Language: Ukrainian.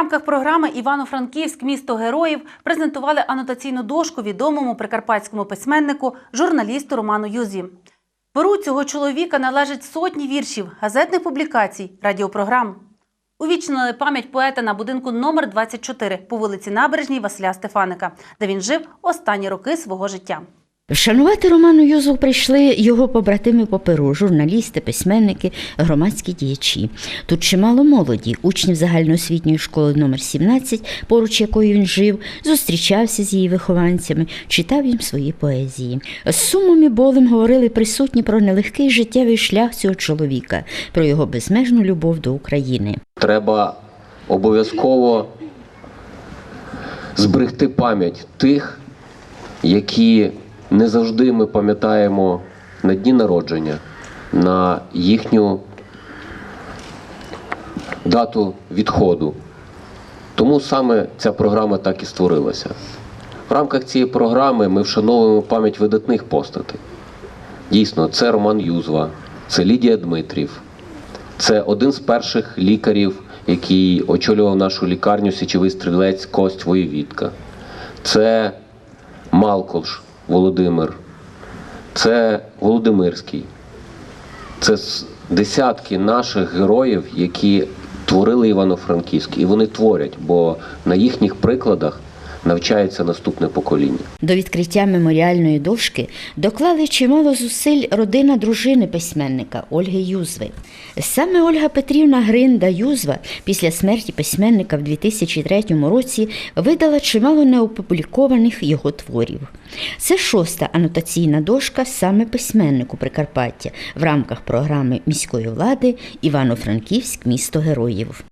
рамках програми Івано-Франківськ місто героїв презентували анотаційну дошку відомому прикарпатському письменнику, журналісту Роману Юзі. Перу цього чоловіка належать сотні віршів, газетних публікацій, радіопрограм. Увічнили пам'ять поета на будинку номер 24 по вулиці Набережній Василя Стефаника, де він жив останні роки свого життя. Вшанувати Роману Юзу прийшли його побратими по Перу, журналісти, письменники, громадські діячі. Тут чимало молоді, учнів загальноосвітньої школи номер 17, поруч якої він жив, зустрічався з її вихованцями, читав їм свої поезії. З сумом і болем говорили присутні про нелегкий життєвий шлях цього чоловіка, про його безмежну любов до України. Треба обов'язково зберегти пам'ять тих, які не завжди ми пам'ятаємо на дні народження, на їхню дату відходу. Тому саме ця програма так і створилася. В рамках цієї програми ми вшановуємо пам'ять видатних постатей. Дійсно, це Роман Юзва, це Лідія Дмитрів, це один з перших лікарів, який очолював нашу лікарню січовий стрілець Кость Воєвідка. Це Малколш Володимир, це Володимирський. Це десятки наших героїв, які творили Івано-Франківськ. І вони творять, бо на їхніх прикладах навчається наступне покоління. До відкриття меморіальної дошки доклали чимало зусиль родина дружини письменника Ольги Юзви. Саме Ольга Петрівна Гринда Юзва після смерті письменника в 2003 році видала чимало неопублікованих його творів. Це шоста анотаційна дошка саме письменнику Прикарпаття в рамках програми міської влади Івано-Франківськ місто героїв.